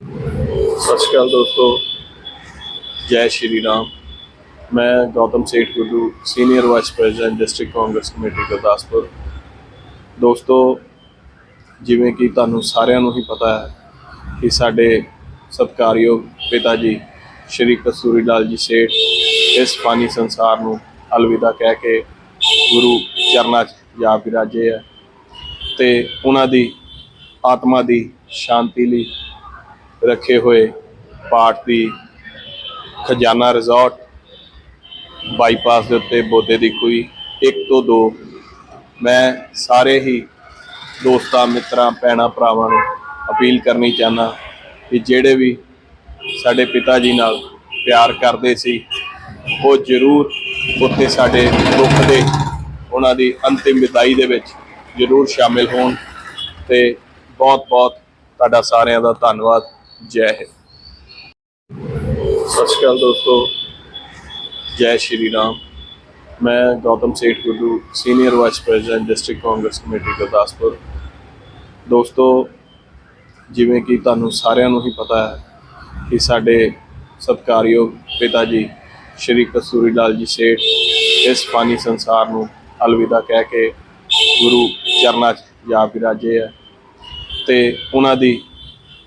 ਸਤਿ ਸ਼੍ਰੀ ਅਕਾਲ ਦੋਸਤੋ। ਜੈ ਸ਼੍ਰੀ ਰਾਮ। ਮੈਂ Gautam Seth Guddu, senior vice president district Congress committee, Gurdaspur. ਦੋਸਤੋ, ਜਿਵੇਂ ਕਿ ਤੁਹਾਨੂੰ ਸਾਰਿਆਂ ਨੂੰ ਹੀ ਪਤਾ ਹੈ ਕਿ ਸਾਡੇ ਸਤਿਕਾਰਯੋਗ ਪਿਤਾ ਜੀ, ਸ਼੍ਰੀ ਕਸੂਰੀ ਲਾਲ ਜੀ ਸੇਠ, ਇਸ ਫਾਨੀ ਸੰਸਾਰ ਨੂੰ ਅਲਵਿਦਾ ਕਹਿ ਕੇ ਗੁਰੂ ਚਰਨਾਂ 'ਚ ਜਾ ਵਿਰਾਜੇ ਹੈ ਤੇ ਉਹਨਾਂ ਦੀ ਆਤਮਾ ਦੀ ਸ਼ਾਂਤੀ ਲਈ ਰੱਖੇ ਹੋਏ ਪਾਠ ਦੀ ਖਜ਼ਾਨਾ ਰਿਜ਼ੋਰਟ, ਬਾਈਪਾਸ ਦੇ ਉੱਤੇ ਬੋਦੇ ਦੀ ਕੋਈ ਇੱਕ ਤੋਂ ਦੋ। ਮੈਂ ਸਾਰੇ ਹੀ ਦੋਸਤਾਂ, ਮਿੱਤਰਾਂ, ਭੈਣਾਂ, ਭਰਾਵਾਂ ਨੂੰ ਅਪੀਲ ਕਰਨੀ ਚਾਹਨਾ ਕਿ ਜਿਹੜੇ ਵੀ ਸਾਡੇ ਪਿਤਾ ਜੀ ਨਾਲ ਪਿਆਰ ਕਰਦੇ ਸੀ, ਉਹ ਜ਼ਰੂਰ ਉੱਥੇ ਸਾਡੇ ਦੁੱਖ ਦੇ ਉਹਨਾਂ ਦੀ ਅੰਤਿਮ ਵਿਦਾਈ ਦੇ ਵਿੱਚ ਜ਼ਰੂਰ ਸ਼ਾਮਿਲ ਹੋਣ। ਤੇ ਬਹੁਤ ਬਹੁਤ ਤੁਹਾਡਾ ਸਾਰਿਆਂ ਦਾ ਧੰਨਵਾਦ। ਜੈ ਹਿੰਦ। ਸਤਿ ਸ਼੍ਰੀ ਅਕਾਲ ਦੋਸਤੋ। ਜੈ ਸ਼੍ਰੀ ਰਾਮ। ਮੈਂ Gautam Seth Guddu senior vice president district Congress committee Gurdaspur. ਦੋਸਤੋ, ਜਿਵੇਂ ਕਿ ਤੁਹਾਨੂੰ ਸਾਰਿਆਂ ਨੂੰ ਹੀ ਪਤਾ ਹੈ ਕਿ ਸਾਡੇ ਸਤਿਕਾਰਯੋਗ ਪਿਤਾ ਜੀ, ਸ਼੍ਰੀ ਕਸੂਰੀ ਲਾਲ ਜੀ ਸੇਠ, ਇਸ ਫਾਨੀ ਸੰਸਾਰ ਨੂੰ ਅਲਵਿਦਾ ਕਹਿ ਕੇ ਗੁਰੂ ਚਰਨਾਂ 'ਚ ਜਾ ਵਿਰਾਜੇ ਹੈ ਤੇ ਉਹਨਾਂ ਦੀ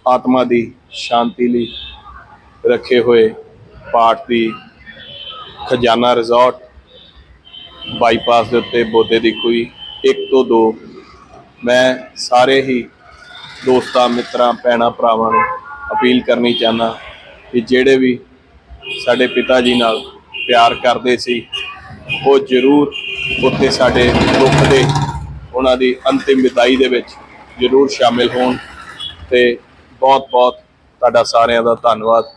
ਆਤਮਾ ਦੀ ਸ਼ਾਂਤੀ ਲਈ ਰੱਖੇ ਹੋਏ ਪਾਠ ਦੀ ਖਜ਼ਾਨਾ ਰਿਜ਼ੋਰਟ ਬਾਈਪਾਸ ਦੇ ਉੱਤੇ ਬੋਦੇ ਦੀ ਕੋਈ ਇੱਕ ਤੋਂ ਦੋ। ਮੈਂ ਸਾਰੇ ਹੀ ਦੋਸਤਾਂ, ਮਿੱਤਰਾਂ, ਭੈਣਾਂ, ਭਰਾਵਾਂ ਨੂੰ ਅਪੀਲ ਕਰਨੀ ਚਾਹਨਾ ਕਿ ਜਿਹੜੇ ਵੀ ਸਾਡੇ ਪਿਤਾ ਜੀ ਨਾਲ ਪਿਆਰ ਕਰਦੇ ਸੀ, ਉਹ ਜ਼ਰੂਰ ਉੱਥੇ ਸਾਡੇ ਦੁੱਖ ਦੇ ਉਹਨਾਂ ਦੀ ਅੰਤਿਮ ਵਿਦਾਈ ਦੇ ਵਿੱਚ ਜ਼ਰੂਰ ਸ਼ਾਮਿਲ ਹੋਣ ਤੇ ਬਹੁਤ ਬਹੁਤ ਤੁਹਾਡਾ ਸਾਰਿਆਂ ਦਾ ਧੰਨਵਾਦ।